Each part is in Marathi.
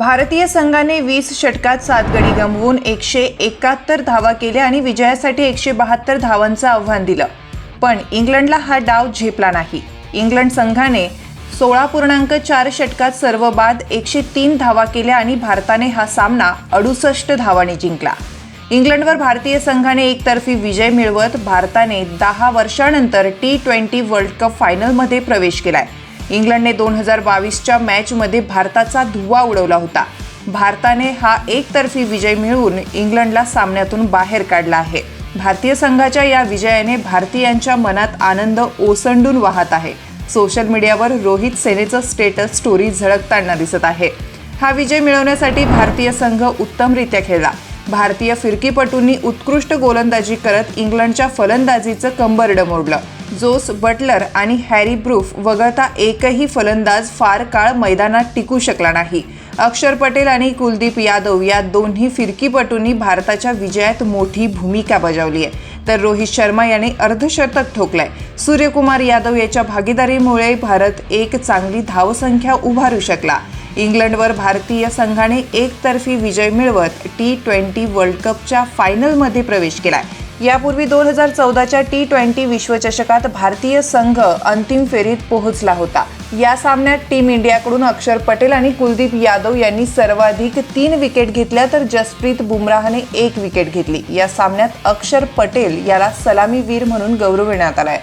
भारतीय संघाने वीस षटकात सात गडी गमवून एकशे एकाहत्तर धावा केल्या आणि विजयासाठी एकशे बहात्तर धावांचं आव्हान दिलं. पण इंग्लंडला हा डाव झेपला नाही. इंग्लंड संघाने सोळा पूर्णांक चार षटकात सर्व बाद एकशे तीन धावा केल्या आणि भारताने हा सामना अडुसष्ट धावांनी जिंकला. इंग्लंडवर भारतीय संघाने एकतर्फी विजय मिळवत भारताने दहा वर्षानंतर टी ट्वेंटी वर्ल्ड कप फायनलमध्ये प्रवेश केलाय. इंग्लंडने दोन हजार बावीसच्या मॅचमध्ये भारताचा धुव्वा उडवला होता. भारताने हा एकतर्फी विजय मिळवून इंग्लंडला सामन्यातून बाहेर काढला आहे. भारतीय संघाच्या या विजयाने भारतीयांच्या मनात आनंद ओसंडून वाहत आहे. सोशल मीडियावर रोहित सेनेचं स्टेटस स्टोरी झळकताना दिसत आहे. हा विजय मिळवण्यासाठी भारतीय संघ उत्तमरित्या खेळला. भारतीय फिरकीपटूंनी उत्कृष्ट गोलंदाजी करत इंग्लंडच्या फलंदाजीचं कंबरडं मोडलं जोस बटलर आणि हॅरी ब्रूफ वगळता एकही फलंदाज फार काळ मैदानात टिकू शकला नाही. अक्षर पटेल आणि कुलदीप यादव या दोन्ही फिरकीपटूंनी भारताच्या विजयात मोठी भूमिका बजावली आहे. तर रोहित शर्मा याने अर्धशतक ठोकलाय. सूर्यकुमार यादव याच्या भागीदारीमुळे भारत एक चांगली धावसंख्या उभारू शकला. इंग्लंडवर भारतीय संघाने एकतर्फी विजय मिळवत टी ट्वेंटी वर्ल्ड कपच्या फायनलमध्ये प्रवेश केलाय. यापूर्वी दोन हजार चौदाच्या टी ट्वेंटी विश्वचषकात भारतीय संघ अंतिम फेरीत पोहोचला होता. या सामन्यात टीम इंडियाकडून अक्षर पटेल आणि कुलदीप यादव यांनी सर्वाधिक तीन विकेट घेतल्या तर जसप्रीत बुमराहने एक विकेट घेतली. या सामन्यात अक्षर पटेल याला सलामीवीर म्हणून गौरविण्यात आलाय.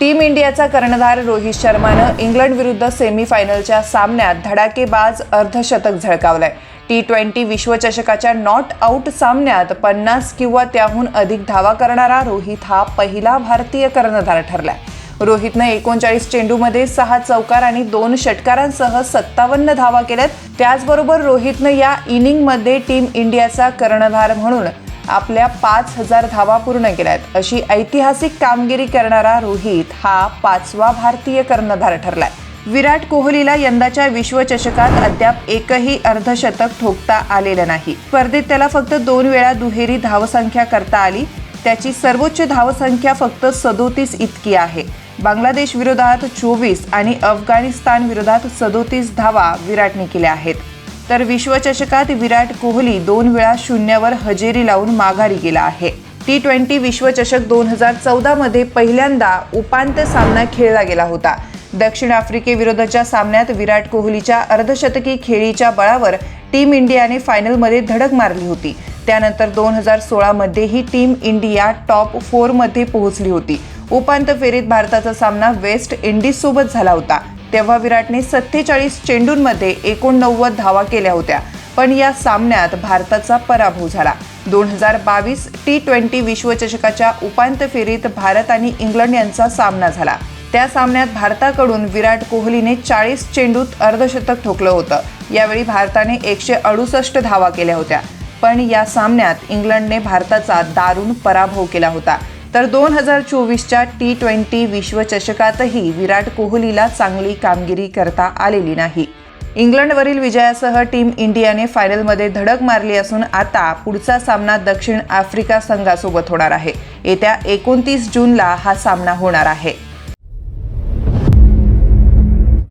टीम इंडियाचा कर्णधार रोहित शर्मानं इंग्लंड विरुद्ध सेमीफायनलच्या सामन्यात धडाकेबाज अर्धशतक झळकावलाय. टी ट्वेंटी विश्वचषकाच्या नॉट आऊट सामन्यात पन्नास किंवा त्याहून अधिक धावा करणारा रोहित हा पहिला भारतीय कर्णधार ठरला रोहितनं एकोणचाळीस चेंडूमध्ये सहा चौकार आणि दोन षटकारांसह सत्तावन्न धावा केल्यात. त्याचबरोबर रोहितनं या इनिंगमध्ये टीम इंडियाचा कर्णधार म्हणून आपल्या पाच हजार धावा पूर्ण केल्यात. अशी ऐतिहासिक कामगिरी करणारा रोहित हा पाचवा भारतीय कर्णधार ठरलाय. विराट कोहलीला यंदाच्या विश्वचषकात अद्याप एकही अर्धशतक ठोकता आलेलं नाही. स्पर्धेत त्याला फक्त दोन वेळा दुहेरी धावसंख्या करता आली. त्याची सर्वोच्च धावसंख्या फक्त सदोतीस इतकी आहे. बांगलादेश विरोधात चोवीस आणि अफगाणिस्तान विरोधात सदोतीस धावा विराटने केल्या आहेत. तर विश्वचषकात विराट कोहली दोन वेळा शून्यावर हजेरी लावून माघारी गेला आहे. टी ट्वेंटी विश्वचषक दोन हजार चौदामध्ये पहिल्यांदा उपांत्य सामना खेळला गेला होता. दक्षिण आफ्रिकेविरोधाच्या सामन्यात विराट कोहलीच्या अर्धशतकी खेळीच्या बळावर टीम इंडियाने फायनलमध्ये धडक मारली होती. त्यानंतर दोन हजार सोळामध्येही टीम इंडिया टॉप फोरमध्ये पोहोचली होती. उपांत्य फेरीत भारताचा सामना वेस्ट इंडिजसोबत झाला होता. तेव्हा विराटने सत्तेचाळीस चेंडूंमध्ये एकोणनव्वद धावा केल्या होत्या. पण या सामन्यात भारताचा पराभव झाला. दोन हजार बावीस टी ट्वेंटी विश्वचषकाच्या उपांत्य फेरीत भारत आणि इंग्लंड यांचा सामना झाला. त्या सामन्यात भारताकडून विराट कोहलीने चाळीस चेंडूत अर्धशतक ठोकलं होतं. यावेळी भारताने एकशे अडुसष्ट धावा केल्या होत्या. पण या सामन्यात इंग्लंडने भारताचा दारुण पराभव केला होता. तर दोन हजार चोवीसच्या टी ट्वेंटी विश्वचषकातही विराट कोहलीला चांगली कामगिरी करता आलेली नाही. इंग्लंडवरील विजयासह टीम इंडियाने फायनलमध्ये धडक मारली असून आता पुढचा सामना दक्षिण आफ्रिका संघासोबत होणार आहे. येत्या एकोणतीस जूनला हा सामना होणार आहे.